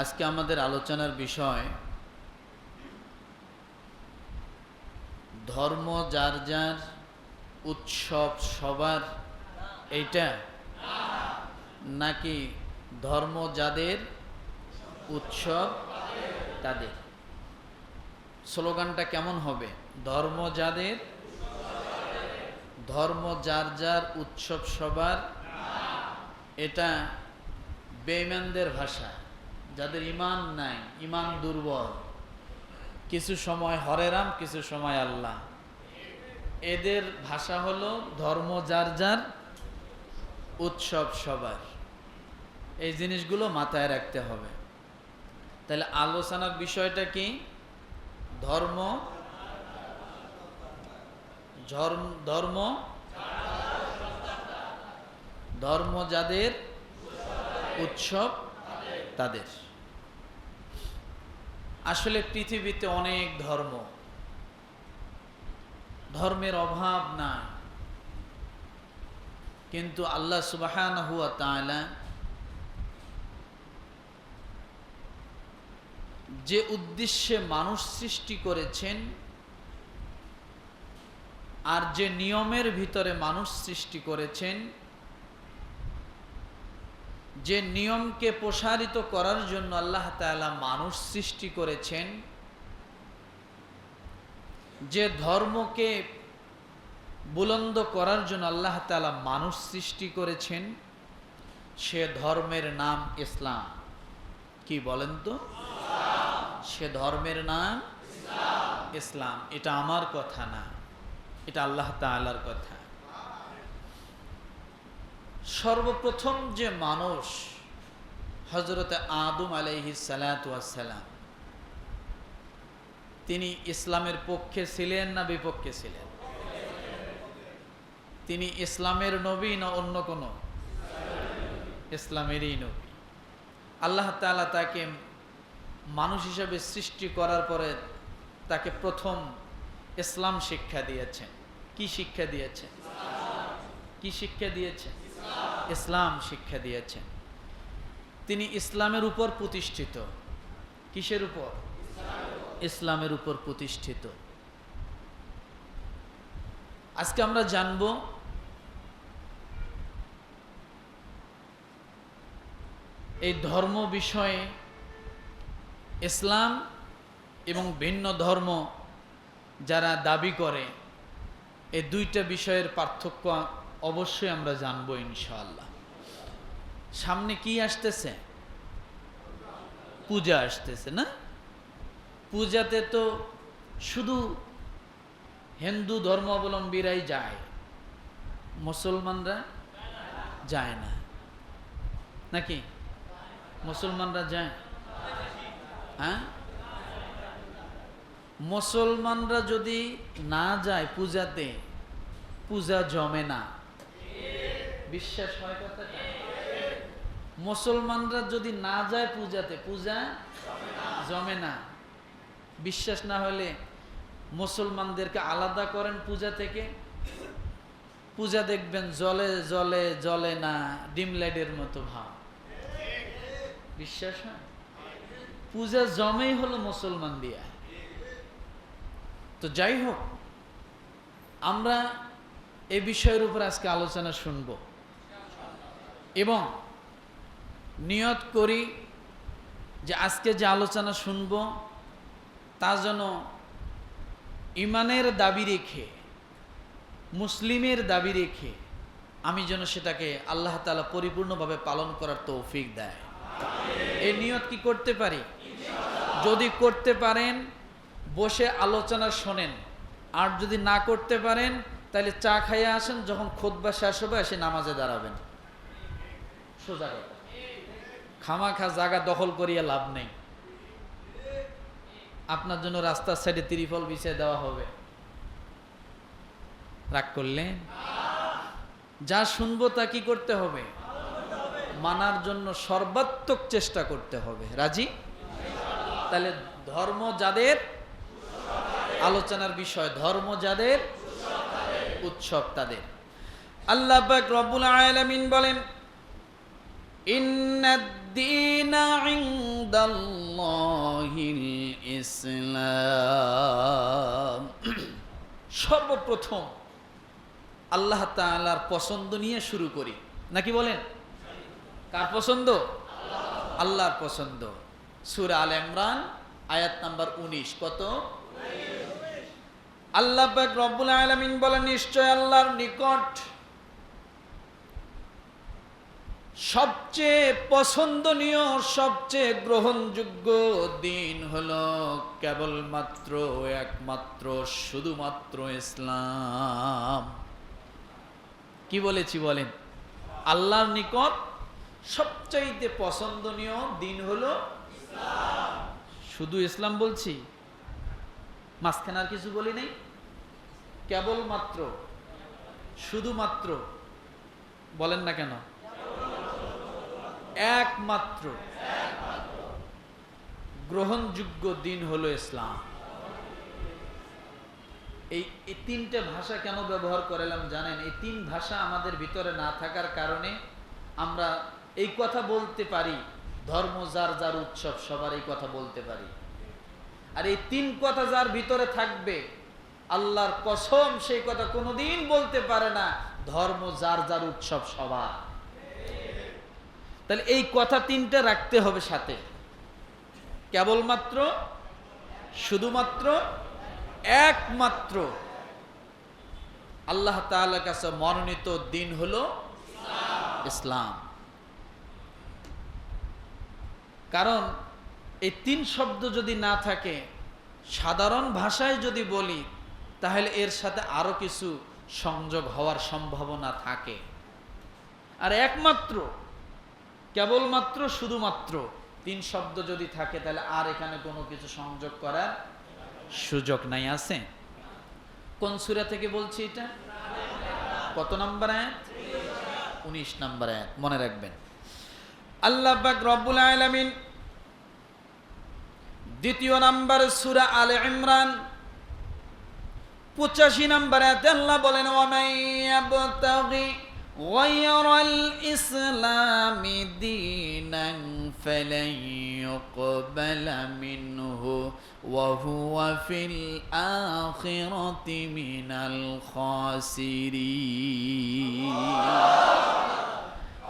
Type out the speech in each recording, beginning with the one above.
আজকে আমাদের আলোচনার বিষয় ধর্ম যার যার, উৎসব সবার, এইটা? নাকি ধর্ম যাদের, উৎসব তাদের? স্লোগানটা কেমন হবে? ধর্ম যাদের, ধর্ম যার যার, উৎসব সবার, এটা বেইমানদের ভাষা। যাদের ইমান নাই ইমান দুর্বল। কিছু সময় হরেরাম, কিছু সময় আল্লাহ। এদের ভাষা হলো ধর্ম যার যার, উৎসব সবার। এই জিনিসগুলো মাথায় রাখতে হবে। তাহলে আলোচনার বিষয়টা কি? ধর্ম ধর্ম ধর্ম যাদের, উৎসব তাদের। আসলে পৃথিবীতে অনেক ধর্ম। ধর্মের অভাব না কিন্তু আল্লাহ সুবাহান হুয়া তাআলা যে উদ্দেশ্যে মানুষ সৃষ্টি করেছেন আর যে নিয়মের ভিতরে মানুষ সৃষ্টি করেছেন যে নিয়মকে প্রসারিত করার জন্য আল্লাহ তাআলা মানুষ সৃষ্টি করেছেন, যে ধর্মকে বুলন্দ করার জন্য আল্লাহ তাআলা মানুষ সৃষ্টি করেছেন, সে ধর্মের নাম ইসলাম। কি বলেন তো? সে ধর্মের নাম ইসলাম। এটা আমার কথা না, এটা আল্লাহ তাআলার কথা। সর্বপ্রথম যে মানুষ হজরত আদম আলাইহি সালাম তিনি ইসলামের পক্ষে ছিলেন না বিপক্ষে ছিলেন? তিনি ইসলামের নবী না অন্য কোন? ইসলামেরই নবী। আল্লাহ তাআলা তাকে মানুষ হিসাবে সৃষ্টি করার পরে তাকে প্রথম ইসলাম শিক্ষা দিয়েছেন। কি শিক্ষা দিয়েছেন? কি শিক্ষা দিয়েছেন? ইসলাম শিক্ষা দিয়েছেন। তিনি ইসলামের উপর প্রতিষ্ঠিত। কিসের উপর? ইসলামের উপর প্রতিষ্ঠিত। আজকে আমরা জানব এই ধর্ম বিষয়ে ইসলাম এবং ভিন্ন ধর্ম যারা দাবি করে, এই দুইটা বিষয়ের পার্থক্য অবশ্যই আমরা জানব ইনশাআল্লাহ। সামনে কি আসতেছে? পূজা আসতেছে, না? পূজাতে তো শুধু হিন্দু ধর্মাবলম্বীরাই যায়, মুসলমানরা যায় না। নাকি? মুসলমানরা যায়? হ্যাঁ? মুসলমানরা যদি না যায় পূজাতে, পূজা জমে না। বিশ্বাস হয় কথাটা? মুসলমানরা যদি না যায় পূজাতে, পূজা জমে না। বিশ্বাস না হলে মুসলমানদেরকে আলাদা করেন পূজা থেকে। পূজা দেখবেন জলে জলে জলে না, ডিম লাইটের মতো ভাব। বিশ্বাস হয়? পূজা জমেই হলো মুসলমান দিয়া। তো যাই হোক, আমরা এ বিষয়ের উপর আজকে আলোচনা শুনব। এবং নিয়ত করি যে আজকে যে আলোচনা শুনব তা যেন ইমানের দাবি রেখে মুসলিমের দাবি রেখে আমি যেন সেটাকে আল্লাহ তালা পরিপূর্ণভাবে পালন করার তৌফিক দেয়। এই নিয়ত কি করতে পারি? যদি করতে পারেন বসে আলোচনা শোনেন আর যদি না করতে পারেন তাহলে চা খাইয়ে আসেন যখন খোদবা শেষ হবে এসে নামাজে দাঁড়াবেন। কথা খামাখা জায়গা দখল করিয়া লাভ নেই। আপনার জন্য রাস্তার সাইডে ত্রিফল বিছিয়ে দেওয়া হবে। রাগ করলেন? যা শুনব তা কি করতে হবে? মানার জন্য সর্বাত্মক চেষ্টা করতে হবে। রাজি? তাহলে ধর্ম যাদের? আলোচনার বিষয় ধর্ম যাদের? উৎসব তাদের। আল্লাহ রবুল রব্বুল বলেন إن الدين عند الله الإسلام সর্বপ্রথম আল্লাহ তাআলার পছন্দ নিয়ে শুরু করি নাকি বলেন কার পছন্দ আল্লাহর পছন্দ সূরা আল ইমরান আয়াত নাম্বার 19 কত আল্লাহ পাক রব্বুল আলামিন বলেন নিশ্চয় আল্লাহর নিকট সবচেয়ে পছন্দনীয়, সবচেয়ে গ্রহণযোগ্য দিন হলো কেবলমাত্র, একমাত্র, শুধুমাত্র ইসলাম। কি বলেছি বলেন? আল্লাহর নিকট সবচাইতে পছন্দনীয় দিন হলো শুধু ইসলাম বলছি? মাঝখানে আর কিছু বলি নেই? কেবলমাত্র, শুধুমাত্র, বলেন না কেন? একমাত্র গ্রহণযোগ্য দিন হলো ইসলাম। এই তিনটে ভাষা কেন ব্যবহার করালাম জানেন? এই তিন ভাষা আমাদের ভিতরে না থাকার কারণে আমরা এই কথা বলতে পারি, ধর্ম যার যার উৎসব, সবার এই কথা বলতে পারি। আর এই তিন কথা যার ভিতরে থাকবে, আল্লাহর কসম সেই কথা কোনোদিন বলতে পারে না, ধর্ম যার যার উৎসব, সবার। তাহলে এই কথা তিনটা রাখতে হবে সাথে। কেবলমাত্র, শুধুমাত্র, একমাত্র আল্লাহ তাআলার কাছে মনোনীত দিন হল ইসলাম। কারণ এই তিন শব্দ যদি না থাকে, সাধারণ ভাষায় যদি বলি, তাহলে এর সাথে আরও কিছু সংযোগ হওয়ার সম্ভাবনা থাকে। আর একমাত্র কেবলমাত্র, শুধুমাত্র তিন শব্দ যদি থাকে, তাহলে আর এখানে কোনো কিছু সংযোগ করার সুযোগ নাই, আছে? কোন সুরা থেকে বলছি এটা? কত নাম্বার আয়াত? উনিশ নাম্বার আয়াত, মনে রাখবেন। আল্লাহ রব্বুল আলামিন দ্বিতীয় নাম্বার সুরা আলে ইমরান, পঁচাশি নাম্বার আয়াতে আল্লাহ বলেন ওয়ামাইয়াবতাগি غير الإسلام دينا فلن يقبل منه وهو في الآخرة من الخاسرين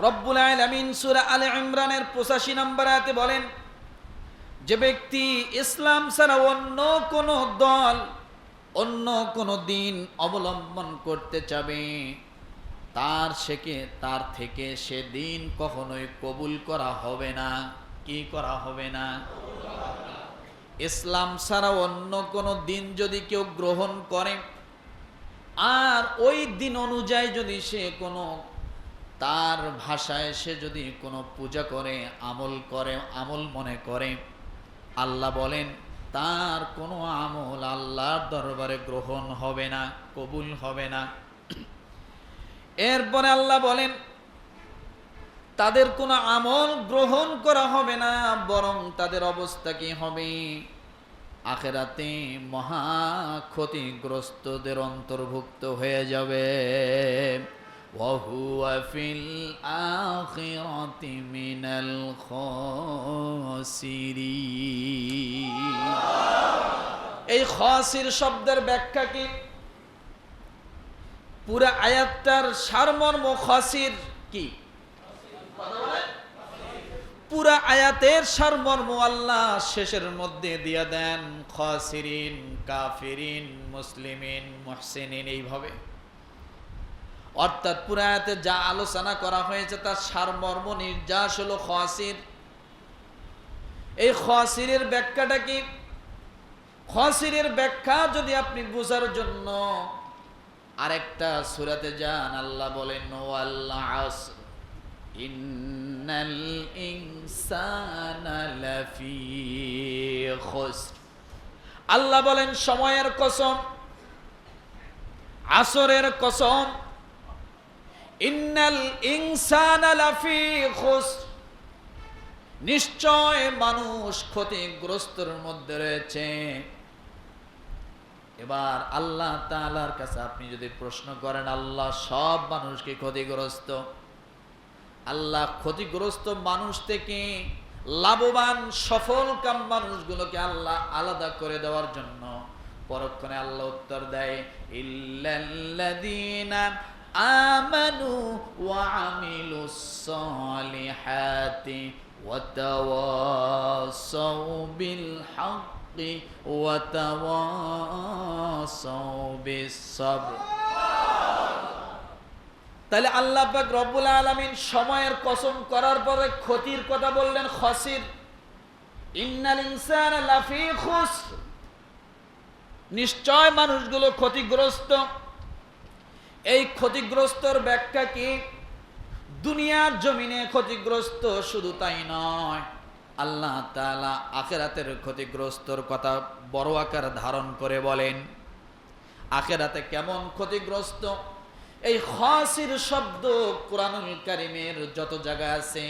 রব্বুল আলামিন সূরা আলে ইমরানের 85 নম্বর আয়াতে বলেন যে ব্যক্তি ইসলাম ছাড়া অন্য কোন দল অন্য কোন দিন অবলম্বন করতে চাবে তার সেকে তার থেকে সে দিন কখনোই কবুল করা হবে না। কি করা হবে না? ইসলাম ছাড়া অন্য কোনো দিন যদি কেউ গ্রহণ করে, আর ওই দিন অনুযায়ী যদি সে কোনো, তার ভাষায় সে যদি কোনো পূজা করে, আমল করে, আমল মনে করে, আল্লাহ বলেন, তার কোনো আমল আল্লাহর দরবারে গ্রহণ হবে না, কবুল হবে না। এরপরে আল্লাহ বলেন তাদের কোনো আমল গ্রহণ করা হবে না বরং তাদের অবস্থা কি হবে আখেরাতে মহা ক্ষতিগ্রস্তদের অন্তর্ভুক্ত হয়ে যাবে وهو في الآخرة من الخاسرين এই খাসির শব্দের ব্যাখ্যা কি পুরা আয়াতটার সারমর্ম খাসির কি? পুরা আয়াতের সারমর্ম আল্লাহ শেষের মধ্যে দিয়ে দেন, খাসিরিন, কাফিরিন, মুসলিমিন, মুহসিনিন এইভাবে। অর্থাৎ পুরা আয়াতে যা আলোচনা করা হয়েছে তার সারমর্ম নির্যাস হলো খাসির। এই খাসিরের ব্যাখ্যাটা কি? খাসিরের ব্যাখ্যা যদি আপনি বোঝার জন্য আরেকটা সুরাতে যান, আল্লাহ বলেন আল্লাহ বলেন, সময়ের কসম, আসরের কসম, ইন্নাল ইনসানা লাফি নিশ্চয় মানুষ ক্ষতিগ্রস্তর মধ্যে রয়েছে। এবার আল্লাহ তালার কাছে আপনি যদি প্রশ্ন করেন, আল্লাহ সব মানুষকে ক্ষতিগ্রস্ত। আল্লাহ ক্ষতিগ্রস্ত মানুষ থেকে লাভবান, সফল, কাম মানুষগুলোকে আল্লাহ আলাদা করে দেওয়ার জন্য পরক্ষণে আল্লাহ উত্তর দেয়, ইল্লাল্লাযীনা আমানু বিল হাক্কি তাওয়াসাউ বিস সাবর তাহলে আল্লাহ পাক রব্বুল আলামিন সময়ের কসম করার পরে ক্ষতির কথা বললেন, খুসর। নিশ্চয় মানুষগুলো ক্ষতিগ্রস্ত। এই ক্ষতিগ্রস্তর ব্যাখ্যা কি? দুনিয়ার জমিনে ক্ষতিগ্রস্ত শুধু তাই নয়। আল্লাহ তাআলা আখেরাতের ক্ষতিগ্রস্তর কথা বড় আকার ধারণ করে বলেন, আখেরাতে কেমন ক্ষতিগ্রস্ত? এই খাসির শব্দ কোরআনুল কারিমের যত জায়গা আছে,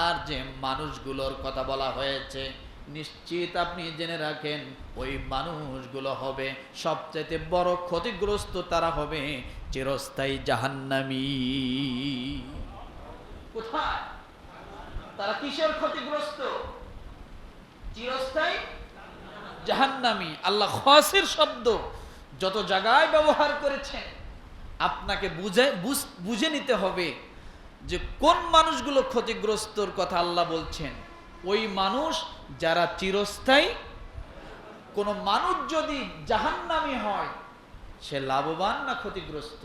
আর যে মানুষগুলোর কথা বলা হয়েছে, নিশ্চিত আপনি জেনে রাখেন, ওই মানুষগুলো হবে সবচাইতে বড় ক্ষতিগ্রস্ত, তারা হবে চিরস্থায়ী জাহান্নামি। কোথায়? তারা কিসের ক্ষতিগ্রস্ত? চিরস্থায়ী? জাহান্নামী। আল্লাহ খাসির শব্দ। যত জায়গায় ব্যবহার করেছেন, আপনাকে বুঝে বুঝে নিতে হবে যে কোন মানুষগুলো ক্ষতিগ্রস্তর কথা আল্লাহ বলছেন। ওই মানুষ যারা চিরস্থায়ী, কোন মানুষ যদি জাহান্নামী হয়, সে লাভবান না ক্ষতিগ্রস্ত?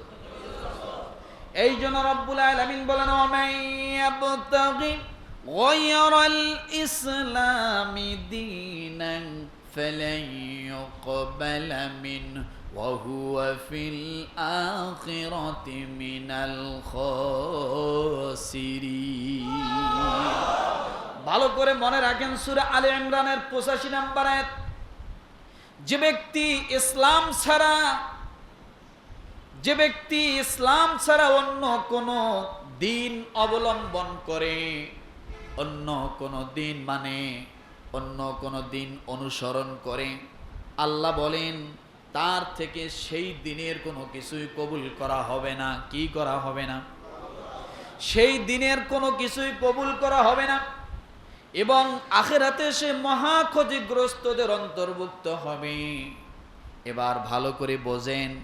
এই জন্য রব্বুল আলামিন বলেন ওমাইয়াবতাগি গায়রাল ইসলামি দীনান ফলান ইউকবালা মিনহু وهو في الآخرة من الخاسرين ভালো করে মনে রাখেন সূরা আলে ইমরানের 85 নম্বর আয়াত যে ব্যক্তি ইসলাম ছাড়া যে ব্যক্তি ইসলাম ছাড়া অন্য কোন দিন অবলম্বন করে অন্য কোন দিন মানে অন্য কোন দিন অনুসরণ করে। আল্লাহ বলেন, তার থেকে সেই দিনের কোনো কিছুই কবুল করা হবে না। কি করা হবে না? সেই দিনের কোনো কিছুই কবুল করা হবে না। এবং আখেরাতে সে মহা ক্ষতিগ্রস্তদের অন্তর্ভুক্ত হবে। এবার ভালো করে বোঝেন,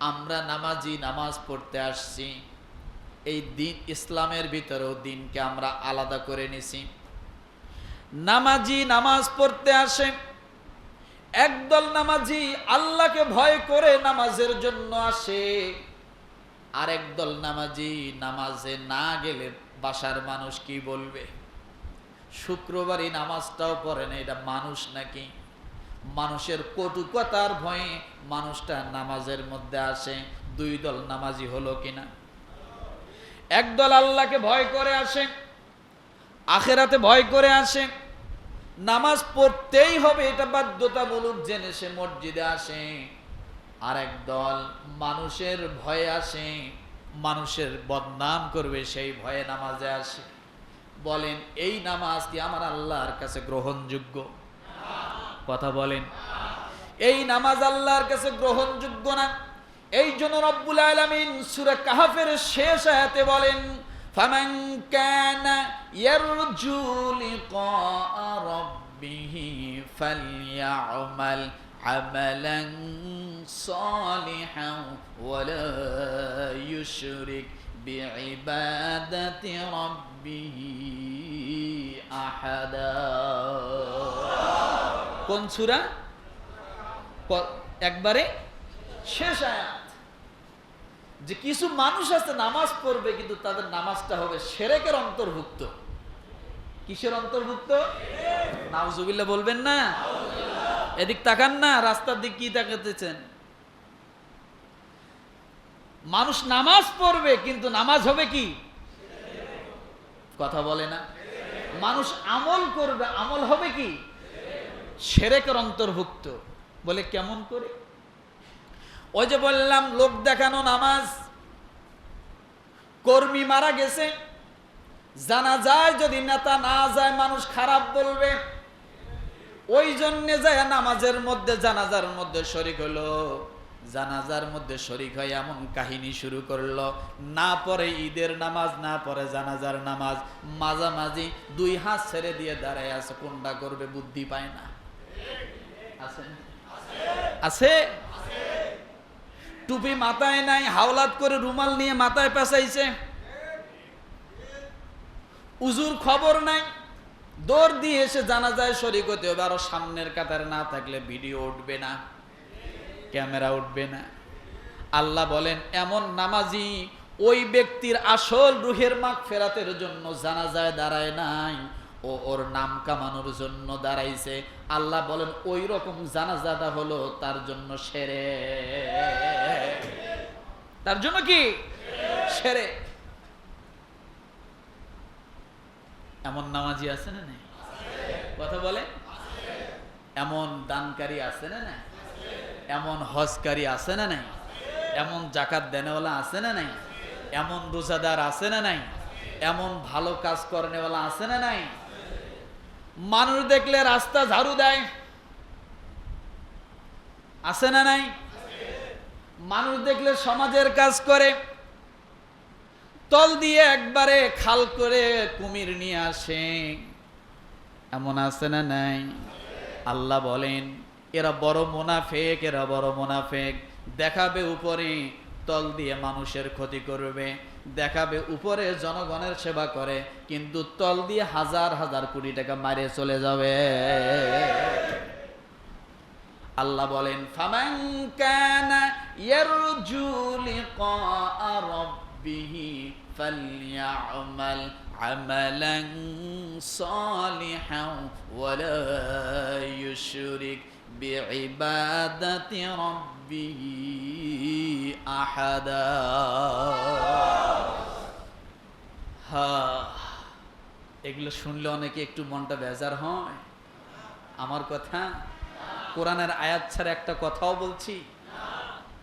আমরা নামাজি নামাজ পড়তে আসছি। এই দিন ইসলামের ভিতরেও দিনকে আমরা আলাদা করে নিছি। নামাজি নামাজ পড়তে আসে। একদল নামাজি আল্লাহকে ভয় করে নামাজের জন্য আসে। আর একদল নামাজি নামাজে না গেলে বাসার মানুষ কি বলবে? শুক্রবারই নামাজটাও পড়ে না, এটা মানুষ নাকি? মানুষের কটুকতার ভয়ে মানুষটা নামাজের মধ্যে আসে। দুই দল নামাজি হলো কিনা? একদল আল্লাহকে ভয় করে আসে, আখেরাতে ভয় করে আসে, নামাজ পড়তেই হবে এটা বাধ্যতামূলক জেনে সে মসজিদে আসে। আর দল মানুষের ভয়ে আসে, মানুষের বদনাম করবে সেই ভয়ে নামাজে আসে। বলেন, এই নামাজ কি আমার আল্লাহর কাছে গ্রহণযোগ্য? কথা বলেন। এই নামাজ আল্লাহর কাছে গ্রহণযোগ্য না? এই জন্য রব্বুল আলামিন সূরা কাহাফের শেষ আয়াতে বলেন, ফামান কানা ইয়ারজু লিকা রাব্বিহি ফালইআমাল আমালান সালিহান ওয়ালা ইউশরিক বিইবাদাতি রাব্বিহি আহাদা। কোন সূরা? ক- একবারে শেষ আয়াত। যে কিছু মানুষ আছে নামাজ পড়বে, কিন্তু তাদের নামাজটা হবে সেরেকের অন্তর্ভুক্ত। কিসের অন্তর্ভুক্ত? নাউজুবিল্লাহ বলবেন না? এদিক তাকান না, রাস্তার দিক কি তাকাতেছেন? মানুষ নামাজ পড়বে, কিন্তু নামাজ হবে কি? কথা বলে না। মানুষ আমল করবে, আমল হবে কি? সেরেকের অন্তর্ভুক্ত। বলে কেমন করে? ওই যে বললাম, লোক দেখানো নামাজ। কর্মী মারা গেছে। জানা যায় যদি নেতা না যায়, মানুষ খারাপ বলবে। ওই জন্যে যায় নামাজের মধ্যে, জানাজার মধ্যে শরিক হলো। জানাজার মধ্যে শরিক হয়ে এমন কাহিনী শুরু করল। না পরে ঈদের নামাজ, না পরে জানাজার নামাজ। মাঝামাঝি দুই হাত ছেড়ে দিয়ে দাঁড়ায় আছে। কোনটা করবে বুদ্ধি পায় না। আছে আছে। টুপি মাথায় নাই, হাওলাত করে রুমাল নিয়ে মাথায় পেঁচাইছে। উজুর খবর নাই। দৌড় দিয়ে এসে জানা যায় হতে হবে, আরও সামনের কাতারে না থাকলে ভিডিও উঠবে না, ক্যামেরা উঠবে না। আল্লাহ বলেন, এমন নামাজি ওই ব্যক্তির আসল রুহের মাগ ফেরাতের জন্য জানা যায় দাঁড়ায় নাই। ও ওর নাম কামানোর জন্য দাঁড়াইছে। আল্লাহ বলেন ওই রকম জানাজাদা হলো তার জন্য সেরে। তার জন্য কি? সেরে। এমন নামাজি আছে না কথা বলে? এমন দানকারী আছে না নাই? এমন হজকারী আছে না নাই? এমন জাকাত দেনেওয়ালা আছে না নাই? এমন রোজাদার আছে না নাই? এমন ভালো কাজ করেনেওয়ালা আছে না নাই? মানুষ দেখলে রাস্তা ঝাড়ু দেয়। আছে না নাই? মানুষ দেখলে সমাজের কাজ করে। তল দিয়ে একবারে খাল করে কুমির নিয়ে আসে। এমন আছে না নাই? আল্লাহ বলেন, এরা বড় মোনাফেক, এরা বড় মোনাফেক। দেখাবে উপরে, তল দিয়ে মানুষের ক্ষতি করবে। দেখাবে, উপরে জনগণের সেবা করে, কিন্তু তল দিয়ে হাজার হাজার কোটি টাকা মারে চলে যাবে। আল্লাহ বলেন আহাদা। এগুলো শুনলে অনেকে একটু মনটা বেজার হয়। আমার কথা, কোরআনের আয়াত ছাড়া একটা কথাও বলছি?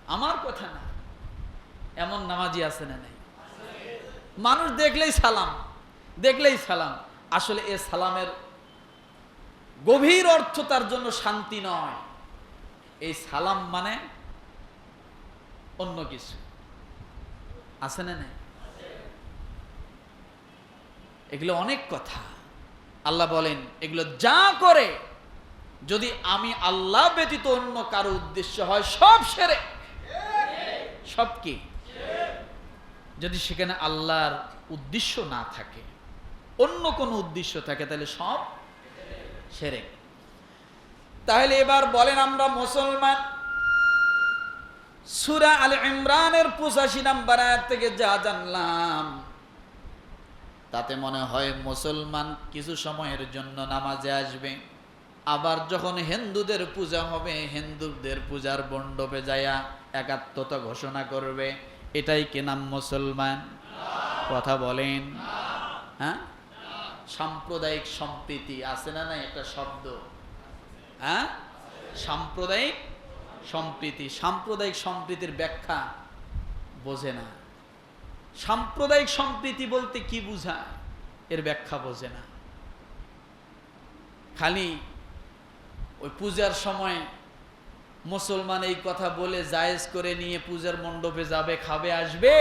আমার কথা না। এমন নামাজি আছে না নাই? মানুষ দেখলেই সালাম দেখলেই সালাম। আসলে এ সালামের গভীর অর্থ তার জন্য শান্তি নয়। এই সালাম মানে অন্য কিছু। আছে না নাই? এগুলো অনেক কথা। আল্লাহ বলেন, এগুলো যা করে, যদি আমি আল্লাহ ব্যতীত অন্য কারও উদ্দেশ্য হয়, সব সেরে। সব কি? যদি সেখানে আল্লাহর উদ্দেশ্য না থাকে, অন্য কোনো উদ্দেশ্য থাকে, তাহলে সব সেরে। তাহলে এবার বলেন আমরা মুসলমান, সুরা আল ইমরানের পঁচাশি নাম্বার আয়াত থেকে যা জানলাম তাতে মনে হয় মুসলমান কিছু সময়ের জন্য নামাজে আসবে। আবার যখন হিন্দুদের পূজা হবে, হিন্দুদের পূজার মণ্ডপে যায়া একাত্মতা ঘোষণা করবে। এটাই কি নাম মুসলমান? কথা বলেন। হ্যাঁ? সাম্প্রদায়িক সম্প্রীতি, আছে না না একটা শব্দ? হ্যাঁ? সাম্প্রদায়িক সম্প্রীতি, সাম্প্রদায়িক সম্প্রীতির ব্যাখ্যা বোঝে না। সাম্প্রদায়িক সম্প্রীতি বলতে কি বুঝায়? এর ব্যাখ্যা বোঝে না। খালি ওই পূজার সময় মুসলমান এই কথা বলে জায়েজ করে নিয়ে পূজার মণ্ডপে যাবে, খাবে, আসবে।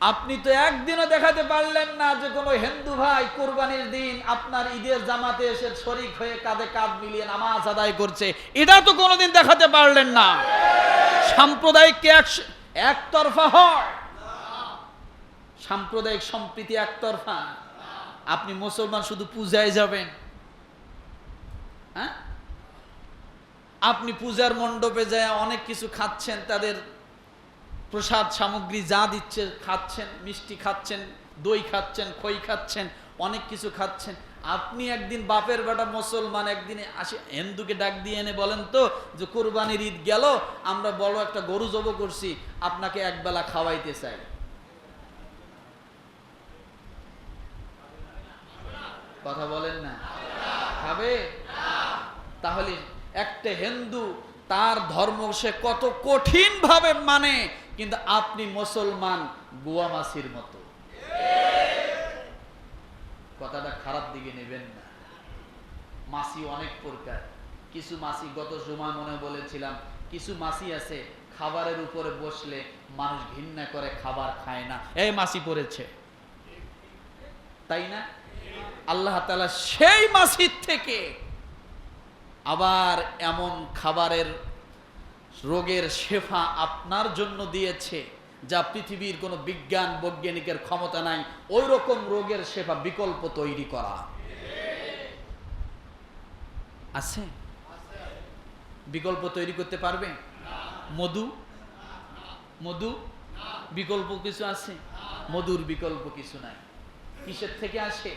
আপনি তো একদিনও দেখাতে পারলেন না যে কোনো হিন্দু ভাই কোরবানির দিন আপনার ঈদের জামাতে এসে শরিক হয়ে কাঁধে কাঁধ মিলিয়ে নামাজ আদায় করছে। এটা তো কোনোদিন দেখাতে পারলেন না। সাম্প্রদায়িক এক একতরফা হয়। সাম্প্রদায়িক সম্প্রীতি একতরফা। আপনি মুসলমান শুধু পূজায় যাবেন। হ্যাঁ? আপনি পূজার মণ্ডপে যায় অনেক কিছু খাচ্ছেন, তাদের প্রসাদ সামগ্রী যা দিচ্ছে খাচ্ছেন, মিষ্টি খাচ্ছেন, দই খাচ্ছেন, খই খাচ্ছেন, অনেক কিছু খাচ্ছেন। আপনি একদিন বাপের বেটা মুসলমান, একদিনে আসে হিন্দুকে ডাক দিয়ে এনে বলেন তো যে কোরবানির ঈদ গেল, আমরা বড় একটা গরু জব করছি, আপনাকে একবেলা খাওয়াইতে চাই। কথা বলেন না? খাবে? তাহলে একটা হিন্দু তার ধর্ম সে কত কঠিন ভাবে মানে কিন্তু আপনি মুসলমান গুয়া মাসির মতো। কথাটা খারাপ দিকে নেবেন না। মাসি অনেক প্রকার। কিছু মাসি গত সময় মনে বলেছিলাম, কিছু মাছি আছে খাবারের উপরে বসলে মানুষ ঘৃণা করে, খাবার খায় না। এই মাছি পড়েছে। তাই না? আল্লাহ তাআলা সেই মাসির থেকে আবার এমন খাবারের রোগের শেফা আপনার জন্য দিয়েছে। যা পৃথিবীর কোনো বিজ্ঞান, বৈজ্ঞানিকের ক্ষমতা নাই ওই রকম রোগের সেবা বিকল্প তৈরি করা। আছে? বিকল্প তৈরি করতে পারবে? মধু? মধু? বিকল্প কিছু আছে? মধুর বিকল্প কিছু নাই। কিসের থেকে আসে?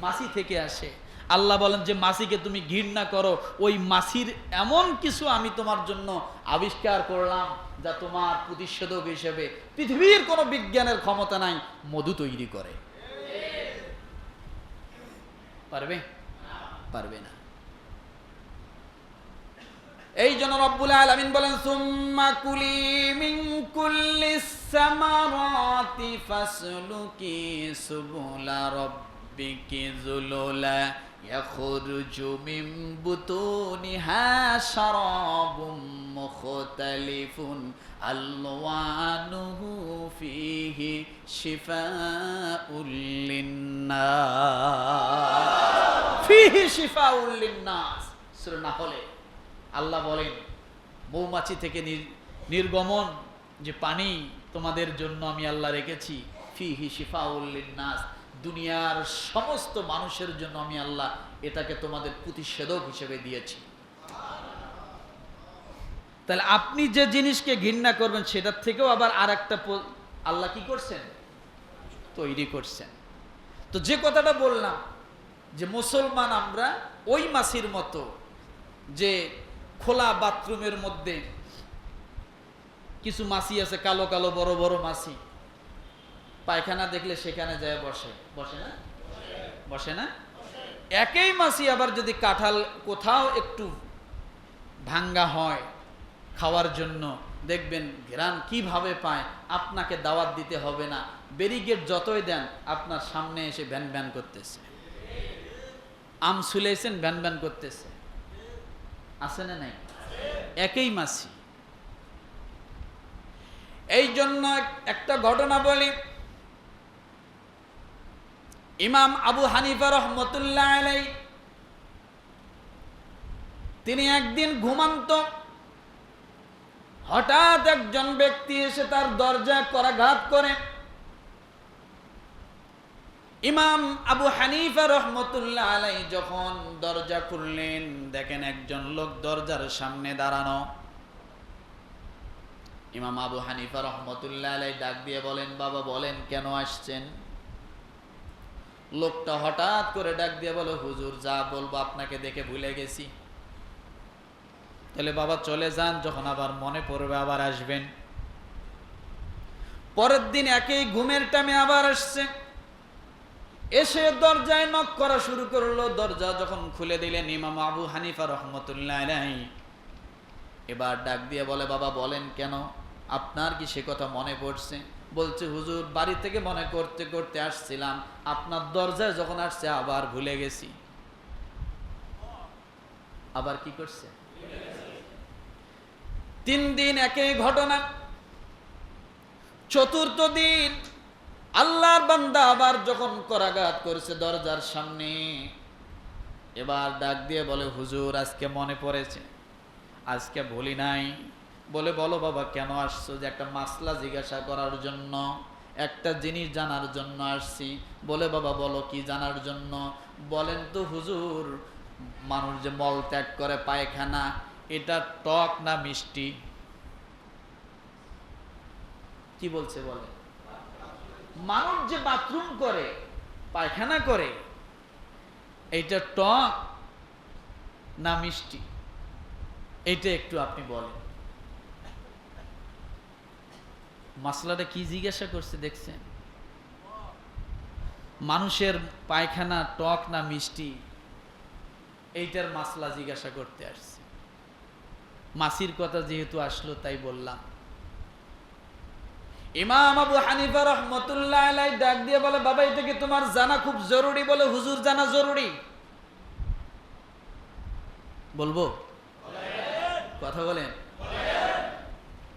মাসি থেকে আসে। আল্লাহ বলেন যে, মাসিকে তুমি ঘৃণা করো। ওই মাসির এমন কিছু আমি তোমার জন্য আবিষ্কার করলাম যা তোমার প্রতিষেধক হিসেবে পৃথিবীর কোনো বিজ্ঞানের ক্ষমতা নাই, মধু তৈরি করে। পারবে? পারবে না। এই জন্য রব্বুল আলামিন বলেন, সুম্মা কুলি মিন কুল্লি সামারাতি ফাসলুকি সুবুলা রাব্বিকি যুলুলা নাহলে আল্লাহ বলেন, মৌমাছি থেকে নির- নির্গমন যে পানি তোমাদের জন্য আমি আল্লাহ রেখেছি, ফিহি শিফাউল্লিন নাস দুনিয়ার সমস্ত মানুষের জন্য আমি আল্লাহ এটাকে তোমাদের প্রতিষেধক হিসেবে দিয়েছি। তাহলে আপনি যে জিনিসকে ঘৃণা করবেন, সেটার থেকেও আবার আর একটা আল্লাহ কি করছেন? তৈরি করছেন। তো যে কথাটা বললাম, যে মুসলমান আমরা ওই মাসির মতো যে খোলা বাথরুমের মধ্যে কিছু মাছি আছে, কালো কালো বড় বড় মাছি পায়খানা দেখলে সেখানে যায় বসে। বসে না? বসে না? একই মাসি আবার যদি কাঁঠাল কোথাও একটু ভাঙ্গা হয় খাওয়ার জন্য, দেখবেন ঘেরান কীভাবে পায়, আপনাকে দাওয়াত দিতে হবে না। ব্যারিগেড যতই দেন, আপনার সামনে এসে ভ্যান ভ্যান করতেছে। আম শুলেছেন ভ্যান ভ্যান করতেছে। আছে না নাই? একই মাসি। এই জন্য একটা ঘটনা বলি। ইমাম আবু হানিফা রহমতুল্লাহ আলাই তিনি একদিন ঘুমান্ত, হঠাৎ একজন ব্যক্তি এসে তার দরজা করাঘাত করে। ইমাম আবু হানিফা রহমতুল্লাহ আলাই যখন দরজা খুললেন, দেখেন একজন লোক দরজার সামনে দাঁড়ানো। ইমাম আবু হানিফা রহমতুল্লাহ আলাই ডাক দিয়ে বলেন, বাবা, বলেন, কেন আসছেন? লোকটা হঠাৎ করে ডাক দিয়ে বলে, হুজুর, যা বলব আপনাকে দেখে ভুলে গেছি। তাহলে বাবা চলে যান, যখন আবার মনে পড়বে আবার আসবেন। পরের দিন একই ঘুমের টাইমে আবার আসছে। এসে দরজায় নক করা শুরু করল। দরজা যখন খুলে দিলেন ইমাম আবু হানিফা রহমতুল্লাহ এবার ডাক দিয়ে বলে, বাবা, বলেন কেন? আপনার কি সে কথা মনে পড়ছে? বলছে, হুজুর, বাড়ি থেকে মনে করতে করতে আসছিলাম। আপনার দরজায় যখন আসছে, আবার ভুলে গেছি। আবার কি করছে? তিন দিন একই ঘটনা। চতুর্থ দিন, আল্লাহর বান্দা আবার যখন করাঘাত করেছে দরজার সামনে, এবার ডাক দিয়ে বলে, হুজুর, আজকে মনে পড়েছে। আজকে ভুলি নাই। বলে, বলো বাবা, কেন আসছো? যে একটা মাসলা জিজ্ঞাসা করার জন্য, একটা জিনিস জানার জন্য আসছি। বলে, বাবা, বলো কি জানার জন্য? বলেন তো, হুজুর, মানুষ যে মল ত্যাগ করে পায়খানা, এটা টক না মিষ্টি? কি বলছে বলে মানুষ যে বাথরুম করে, পায়খানা করে এইটা টক না মিষ্টি? এটা একটু আপনি বলেন। মাসলাটা কি জিজ্ঞাসা করছে দেখছেন? মানুষের পায়খানা টক না মিষ্টি? এইটার মাসলা জিজ্ঞাসা করতে আসছে। মাসির কথা যেহেতু আসলো, তাই বললাম। ইমাম আবু হানিফা রহমতুল্লাহ আলাই ডাক দিয়ে বলে, বাবা, এটা কি তোমার জানা খুব জরুরি বলে? হুজুর জানা জরুরি? বলব? কথা বলেন?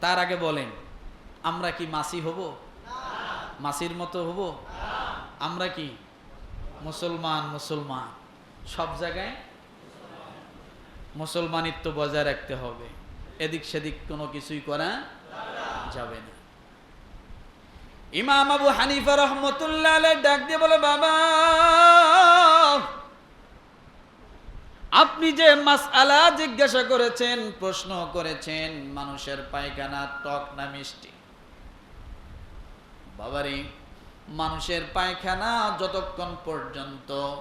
তার আগে বলেন। আমরা কি মাসি হব? মাসির মতো হব? আমরা কি মুসলমান মুসলমান? সব জায়গায় মুসলমানিত্ব বজায় রাখতে হবে। এদিক সেদিক কোনো কিছুই করা যাবে না। ইমাম আবু হানিফা রহমতুল্লাহ ডাক দিয়ে বলে, বাবা, আপনি যে মাসআলা জিজ্ঞাসা করেছেন, প্রশ্ন করেছেন, মানুষের পায়খানা টক না মিষ্টি? বাবারে, মানুষের পায়খানা যতক্ষণ পর্যন্ত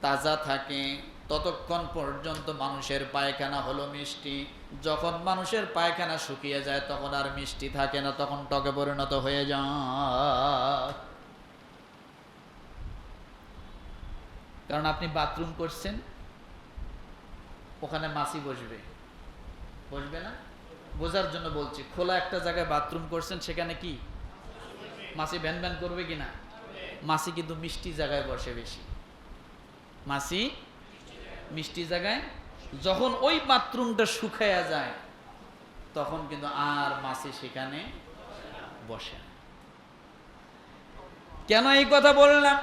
তাজা থাকে, ততক্ষণ পর্যন্ত মানুষের পায়খানা হলো মিষ্টি। যখন মানুষের পায়খানা শুকিয়ে যায়, তখন আর মিষ্টি থাকে না, তখন টকে পরিণত হয়ে যায়। কারণ আপনি বাথরুম করছেন, ওখানে মাছি বসবে। বসবে না? বোঝার জন্য বলছি, খোলা একটা জায়গায় বাথরুম করছেন, সেখানে কি? মাছি ভ্যান ভ্যান করবে কিনা? মাছি কিন্তু মিষ্টি জায়গায় বসে বেশি। মাছি মিষ্টি জায়গায় যখন ওই বাথরুমটা শুকায়া যায়, তখন কিন্তু আর মাছি সেখানে বসে না। কেন এই কথা বললাম?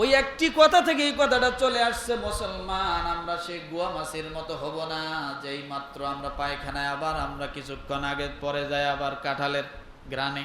ওই একটি কথা থেকে এই কথাটা চলে আসছে, মুসলমান, আমরা সে গুয়া মাছের মতো হব না যেই মাত্র আমরা পায়খানায় আবার আমরা কিছুক্ষণ আগে পরে যাই, আবার কাঁঠালের গ্রানে।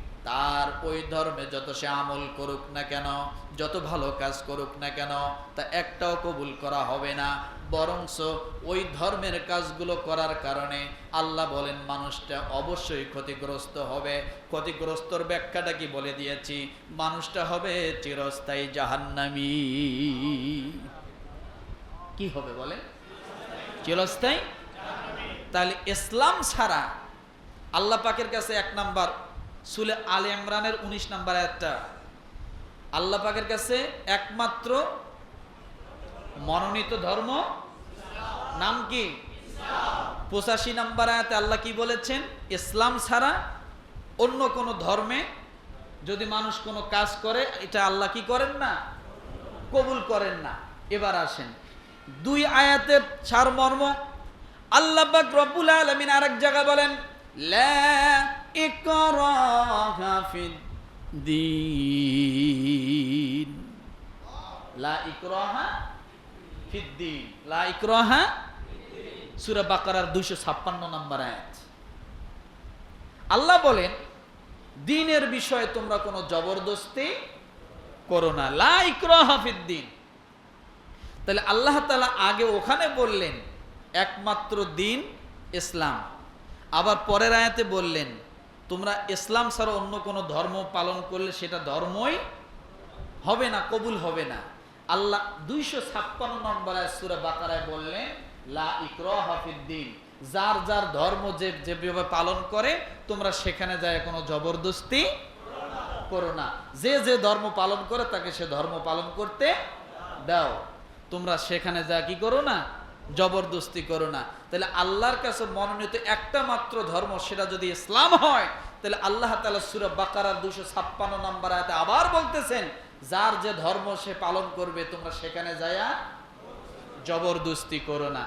তার ওই ধর্মে যত সে আমল করুক না কেন, যত ভালো কাজ করুক না কেন, তা একটাও কবুল করা হবে না। বরংস ওই ধর্মের কাজগুলো করার কারণে আল্লাহ বলেন, মানুষটা অবশ্যই ক্ষতিগ্রস্ত হবে। ক্ষতিগ্রস্তর ব্যাখ্যাটা কি বলে দিয়েছি? মানুষটা হবে চিরস্থায়ী জাহান্নামী। কি হবে বলে? চিরস্থায়ী? তাহলে ইসলাম ছাড়া আল্লাহ পাকের কাছে এক নাম্বার সুলে আল ইমরানের উনিশ নাম্বার একটা আল্লাহ পাকের কাছে একমাত্র মনোনীত ধর্ম নাম কি? পঁচাশি নাম্বার আয়াতে আল্লাহ কি বলেছেন? ইসলাম ছাড়া অন্য কোন ধর্মে যদি মানুষ কোনো কাজ করে, এটা আল্লাহ কি করেন না? কবুল করেন না। এবার আসেন। দুই আয়াতের সারমর্ম। আল্লাহ রব্বুল আলামিন আরেক জায়গা বলেন ফিদ দিন লা ইকরাহা ফিদ দিন লা ইকরাহা সূরা বাকারার 256 নম্বর আয়াত। আল্লাহ বলেন, দিনের বিষয়ে তোমরা কোনো জবরদস্তি করো না। লা ইকরাহা ফিদ দিন। তাহলে আল্লাহ তাআলা আগে ওখানে বললেন, একমাত্র দিন ইসলাম। আবার পরের আয়াতে বললেন তোমরা ইসলাম ছাড়া অন্য কোনো ধর্ম পালন করলে সেটা ধর্মই হবে না, কবুল হবে না। আল্লাহ দুইশো ছাপ্পান্ন নম্বর সুরা বাকারায় বললেন, লা ইকরাহা ফিদ্দিন যার যার ধর্ম যে যেভাবে পালন করে, তোমরা সেখানে যায় কোনো জবরদস্তি করো না। যে যে ধর্ম পালন করে, তাকে সে ধর্ম পালন করতে দাও। তোমরা সেখানে যা কি করো না জবরদস্তি করো না। তাহলে আল্লাহর কাছে মনোনীত একটা মাত্র ধর্ম, সেটা যদি ইসলাম হয়, তাহলে আল্লাহ তালা সুরা বাকারার দুশো ছাপ্পান্ন নাম্বার আয়তে আবার বলতেছেন, যার যে ধর্ম সে পালন করবে, তোমরা সেখানে যায়া জবরদস্তি করো না।